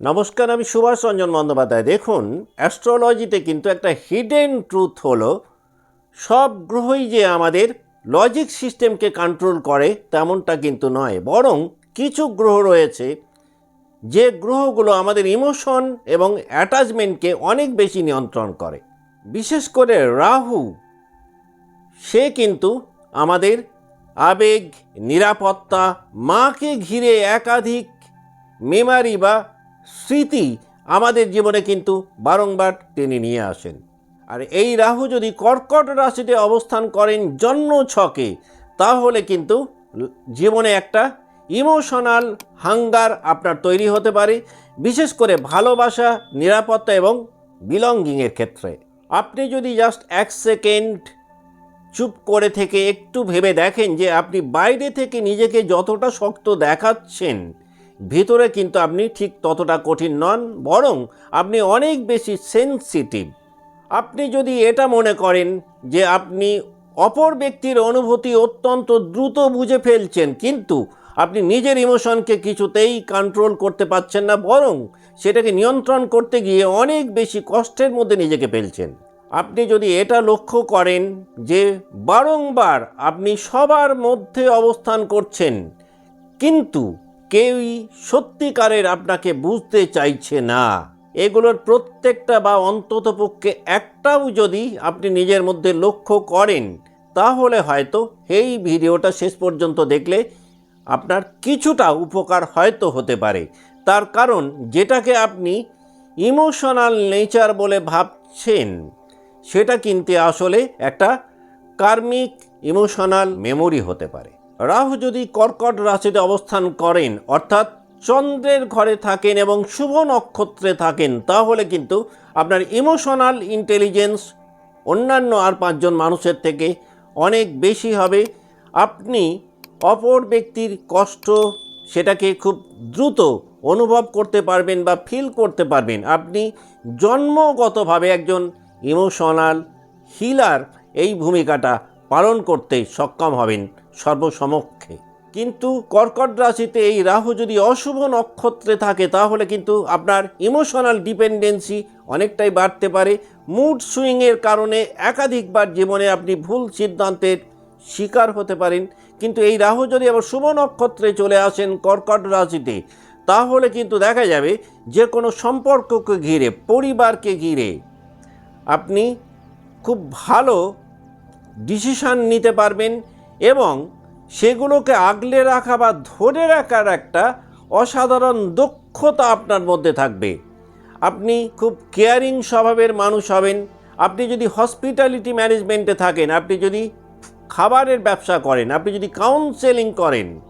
নমস্কার, আমি সুভাষ রঞ্জন বন্দ্যোপাধ্যায়। দেখুন, অ্যাস্ট্রোলজিতে কিন্তু একটা হিডেন ট্রুথ হলো, সব গ্রহই যে আমাদের লজিক সিস্টেমকে কন্ট্রোল করে তেমনটা কিন্তু নয়, বরং কিছু গ্রহ রয়েছে যে গ্রহগুলো আমাদের ইমোশন এবং অ্যাটাচমেন্টকে অনেক বেশি নিয়ন্ত্রণ করে। বিশেষ করে রাহু, সে কিন্তু আমাদের আবেগ, নিরাপত্তা, মাকে ঘিরে একাধিক মেমারি বা স্মৃতি আমাদের জীবনে কিন্তু বারংবার টেনে নিয়ে আসেন। আর এই রাহু যদি কর্কট রাশিতে অবস্থান করেন জন্ম ছকে, তাহলে কিন্তু জীবনে একটা ইমোশনাল হাঙ্গার আপনার তৈরি হতে পারে, বিশেষ করে ভালোবাসা, নিরাপত্তা এবং বিলঙ্গিংয়ের ক্ষেত্রে। আপনি যদি জাস্ট এক সেকেন্ড চুপ করে থেকে একটু ভেবে দেখেন যে আপনি বাইরে থেকে নিজেকে যতটা শক্ত দেখাচ্ছেন ভিতরে কিন্তু আপনি ঠিক ততটা কঠিন নন, বরং আপনি অনেক বেশি সেন্সিটিভ আপনি যদি এটা মনে করেন যে আপনি অপর ব্যক্তির অনুভূতি অত্যন্ত দ্রুত বুঝে ফেলছেন, কিন্তু আপনি নিজের ইমোশনকে কিছুতেই কন্ট্রোল করতে পারছেন না, বরং সেটাকে নিয়ন্ত্রণ করতে গিয়ে অনেক বেশি কষ্টের মধ্যে নিজেকে ফেলছেন। আপনি যদি এটা লক্ষ্য করেন যে বারংবার আপনি সবার মধ্যে অবস্থান করছেন, কিন্তু কেউই সত্যিকারের আপনাকে বুঝতে চাইছে না। এগুলোর প্রত্যেকটা বা অন্ততপক্ষে একটাও যদি আপনি নিজের মধ্যে লক্ষ্য করেন, তাহলে হয়তো এই ভিডিওটা শেষ পর্যন্ত দেখলে আপনার কিছুটা উপকার হয়তো হতে পারে। তার কারণ, যেটাকে আপনি ইমোশনাল নেচার বলে ভাবছেন, সেটা কিন্তু আসলে একটা কার্মিক ইমোশনাল মেমোরি হতে পারে। রাহু যদি কর্কট রাশিতে অবস্থান করেন, অর্থাৎ চন্দ্রের ঘরে থাকেন এবং শুভ নক্ষত্রে থাকেন, তাহলে কিন্তু আপনার ইমোশনাল ইন্টেলিজেন্স অন্যান্য আর পাঁচজন মানুষের থেকে অনেক বেশি হবে। আপনি অপর ব্যক্তির কষ্ট সেটাকে খুব দ্রুত অনুভব করতে পারবেন বা ফিল করতে পারবেন। আপনি জন্মগতভাবে একজন ইমোশনাল হিলার এই ভূমিকাটা পালন করতে সক্ষম হবেন সর্বসমক্ষে। কিন্তু কর্কট রাশিতে এই রাহু যদি অশুভ নক্ষত্রে থাকে, তাহলে কিন্তু আপনার ইমোশনাল ডিপেন্ডেন্সি অনেকটাই বাড়তে পারে। মুড সুইংয়ের কারণে একাধিকবার জীবনে আপনি ভুল সিদ্ধান্তের শিকার হতে পারেন। কিন্তু এই রাহু যদি আবার শুভ নক্ষত্রে চলে আসেন কর্কট রাশিতে, তাহলে কিন্তু দেখা যাবে যে কোনো সম্পর্ককে ঘিরে, পরিবারকে ঘিরে আপনি খুব ভালো ডিসিশান নিতে পারবেন এবং সেগুলোকে আগলে রাখা বা ধরে রাখার একটা অসাধারণ দক্ষতা আপনার মধ্যে থাকবে। আপনি খুব কেয়ারিং স্বভাবের মানুষ হবেন। আপনি যদি হসপিটালিটি ম্যানেজমেন্টে থাকেন, আপনি যদি খাবারের ব্যবসা করেন, আপনি যদি কাউন্সেলিং করেন,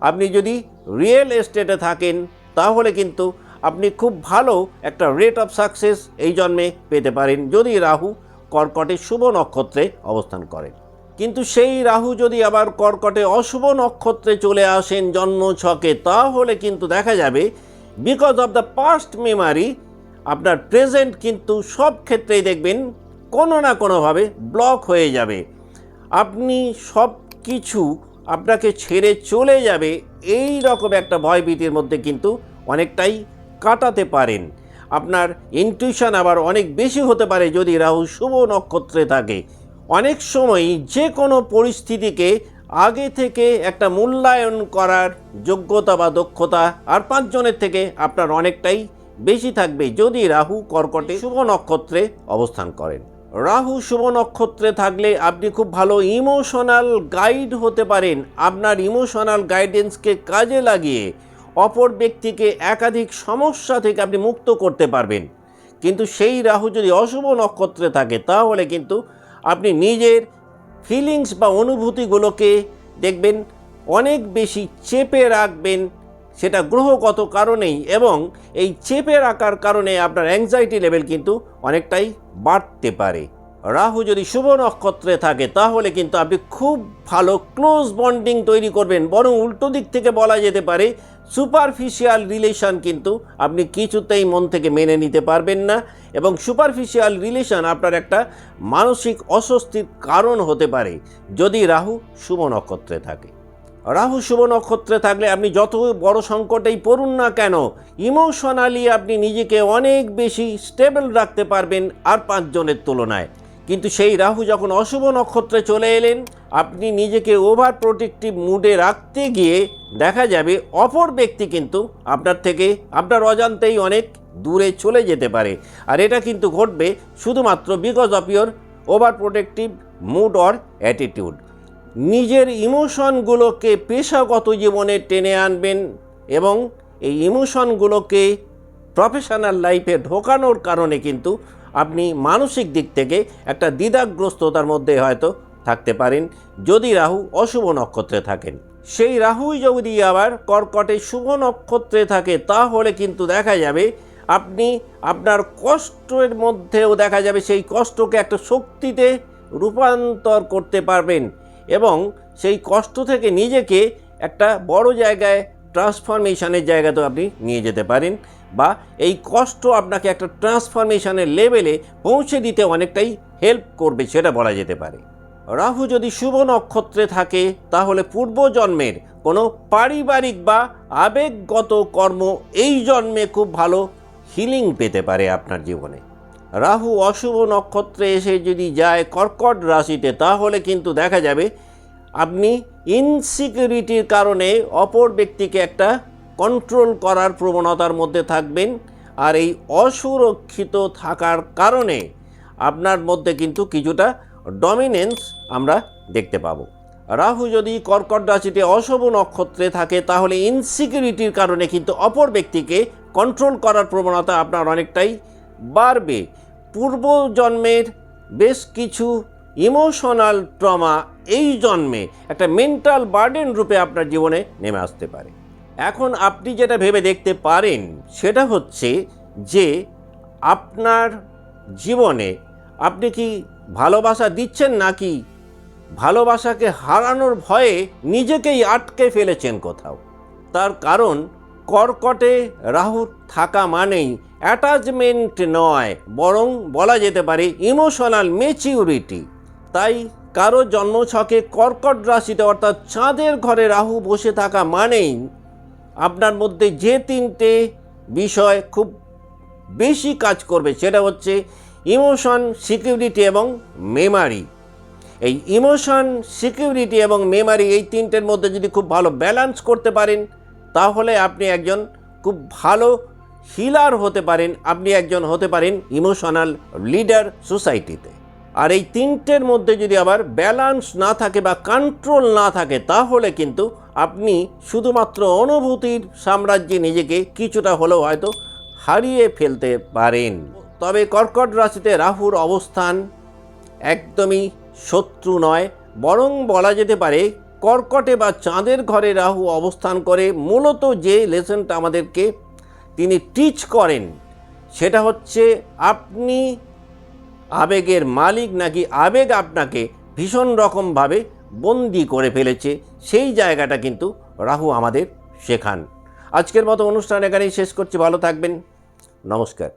আপনি যদি রিয়েল এস্টেটে থাকেন, তাহলে কিন্তু আপনি খুব ভালো একটা রেট অফ সাকসেস এই জন্মে পেতে পারেন। যদি রাহু কর্কটে শুভ নক্ষত্রে অবস্থান করেন। কিন্তু সেই রাহু যদি আবার কর্কটে অশুভ নক্ষত্রে চলে আসেন জন্ম ছকে, তাহলে কিন্তু দেখা যাবে because of the past memory আপনার প্রেজেন্ট কিন্তু সব ক্ষেত্রেই দেখবেন কোনো না কোনোভাবে ব্লক হয়ে যাবে। আপনি সব কিছু আপনাকে ছেড়ে চলে যাবে, এই রকম একটা ভয়ভীতির মধ্যে কিন্তু অনেকটাই কাটাতে পারেন। আপনার ইনটিউশন আবার অনেক বেশি হতে পারে যদি রাহু শুভ নক্ষত্রে থাকে। অনেক সময় যে কোনো পরিস্থিতিকে আগে থেকে একটা মূল্যায়ন করার যোগ্যতা বা দক্ষতা আর পাঁচজনের থেকে আপনার অনেকটাই বেশি থাকবে যদি রাহু কর্কটে শুভ নক্ষত্রে অবস্থান করেন। রাহু শুভ নক্ষত্রে থাকলে আপনি খুব ভালো ইমোশনাল গাইড হতে পারেন। আপনার ইমোশনাল গাইডেন্সকে কাজে লাগিয়ে অপর ব্যক্তিকে একাধিক সমস্যা থেকে আপনি মুক্ত করতে পারবেন। কিন্তু সেই রাহু যদি অশুভ নক্ষত্রে থাকে, তাহলে কিন্তু আপনি নিজের ফিলিংস বা অনুভূতিগুলোকে দেখবেন, অনেক বেশি চেপে রাখবেন, সেটা গ্রহগত কারণেই এবং এই চেপে রাখার কারণে আপনার অ্যাংজাইটি লেভেল কিন্তু অনেকটাই বাড়তে পারে। রাহু যদি শুভ নক্ষত্রে থাকে, তাহলে কিন্তু আপনি খুব ভালো ক্লোজ বন্ডিং তৈরি করবেন। বরং উল্টো দিক থেকে বলা যেতে পারে সুপারফিশিয়াল রিলেশন কিন্তু আপনি কিছুতেই মন থেকে মেনে নিতে পারবেন না এবং সুপারফিশিয়াল রিলেশন আপনার একটা মানসিক অস্বস্তির কারণ হতে পারে যদি রাহু শুভ নক্ষত্রে থাকে। রাহু শুভ নক্ষত্রে থাকলে আপনি যত বড় সংকটেই পড়ুন না কেন ইমোশনালি আপনি নিজেকে অনেক বেশি স্টেবল রাখতে পারবেন আর পাঁচজনের তুলনায়। কিন্তু সেই রাহু যখন অশুভ নক্ষত্রে চলে এলেন, আপনি নিজেকে ওভার প্রোটেক্টিভ মুডে রাখতে গিয়ে দেখা যাবে অপর ব্যক্তি কিন্তু আপনার থেকে, আপনার অজান্তেই অনেক দূরে চলে যেতে পারে। আর এটা কিন্তু ঘটবে শুধুমাত্র because of your over protective mood or attitude নিজের ইমোশনগুলোকে পেশাগত জীবনে টেনে আনবেন এবং এই ইমোশনগুলোকে প্রফেশনাল লাইফে ঢোকানোর কারণে কিন্তু আপনি মানসিক দিক থেকে একটা দ্বিধাগ্রস্ততার মধ্যে হয়তো থাকতে পারেন, যদি রাহু অশুভ নক্ষত্রে থাকেন। সেই রাহুই যদি আবার কর্কটে শুভ নক্ষত্রে থাকে, তাহলে কিন্তু দেখা যাবে আপনি আপনার কষ্টের মধ্যেও দেখা যাবে সেই কষ্টকে একটা শক্তিতে রূপান্তর করতে পারবেন এবং সেই কষ্ট থেকে নিজেকে একটা বড় জায়গায় ট্রান্সফরমেশনের জায়গাতেও আপনি নিয়ে যেতে পারেন। বা এই কষ্ট আপনাকে একটা ট্রান্সফরমেশনের লেভেলে পৌঁছে দিতে অনেকটাই হেল্প করবে, সেটা বলা যেতে পারে। রাহু যদি শুভ নক্ষত্রে থাকে, তাহলে পূর্বজন্মের কোনো পারিবারিক বা আবেগগত কর্ম এই জন্মে খুব ভালো হিলিং পেতে পারে আপনার জীবনে। রাহু অশুভ নক্ষত্রে এসে যদি যায় কর্কট রাশিতে, তাহলে কিন্তু দেখা যাবে আপনি ইনসিকিউরিটির কারণে অপর ব্যক্তিকে একটা কন্ট্রোল করার প্রবণতার মধ্যে থাকবেন আর এই অসুরক্ষিত থাকার কারণে আপনার মধ্যে কিন্তু কিছুটা ডমিনেন্স আমরা দেখতে পাবো। রাহু যদি কর্কট রাশিতে অশুভ নক্ষত্রে থাকে, তাহলে ইনসিকিউরিটির কারণে কিন্তু অপর ব্যক্তিকে কন্ট্রোল করার প্রবণতা আপনার অনেকটাই বাড়বে। পূর্বজন্মের বেশ কিছু ইমোশনাল ট্রমা এই জন্মে একটা মেন্টাল বার্ডেন রূপে আপনার জীবনে নেমে আসতে পারে। এখন আপনি যেটা ভেবে দেখতে পারেন, সেটা হচ্ছে যে আপনার জীবনে আপনি কি ভালোবাসা দিচ্ছেন নাকি ভালোবাসাকে হারানোর ভয়ে নিজেকেই আটকে ফেলেছেন কোথাও? তার কারণ, কর্কটে রাহু থাকা মানেই অ্যাটাচমেন্ট নয়, বরং বলা যেতে পারে ইমোশনাল মেচিউরিটি তাই কারও জন্মছকে কর্কট রাশিতে অর্থাৎ চাঁদের ঘরে রাহু বসে থাকা মানেই আপনার মধ্যে যে তিনটে বিষয় খুব বেশি কাজ করবে, সেটা হচ্ছে ইমোশন সিকিউরিটি এবং মেমারি এই ইমোশন সিকিউরিটি এবং মেমারি এই তিনটের মধ্যে যদি খুব ভালো ব্যালেন্স করতে পারেন, তাহলে আপনি একজন খুব ভালো হিলার হতে পারেন, আপনি একজন হতে পারেন ইমোশনাল লিডার সোসাইটিতে আর এই তিনটের মধ্যে যদি আবার ব্যালেন্স না থাকে বা কন্ট্রোল না থাকে, তাহলে কিন্তু আপনি শুধুমাত্র অনুভূতির সাম্রাজ্যে নিজেকে কিছুটা হলেও হয়তো হারিয়ে ফেলতে পারেন। তবে কর্কট রাশিতে রাহুর অবস্থান একদমই শত্রু নয়, বরং বলা যেতে পারে কর্কটে বা চাঁদের ঘরে রাহু অবস্থান করে মূলত যে লেসনটা আমাদেরকে তিনি টিচ করেন, সেটা হচ্ছে আপনি আবেগের মালিক নাকি আবেগ আপনাকে ভীষণ রকমভাবে বন্দি করে ফেলেছে, সেই জায়গাটা কিন্তু রাহু আমাদের শেখান। আজকের মতো অনুষ্ঠান এখানেই শেষ করছি, ভালো থাকবেন। নমস্কার।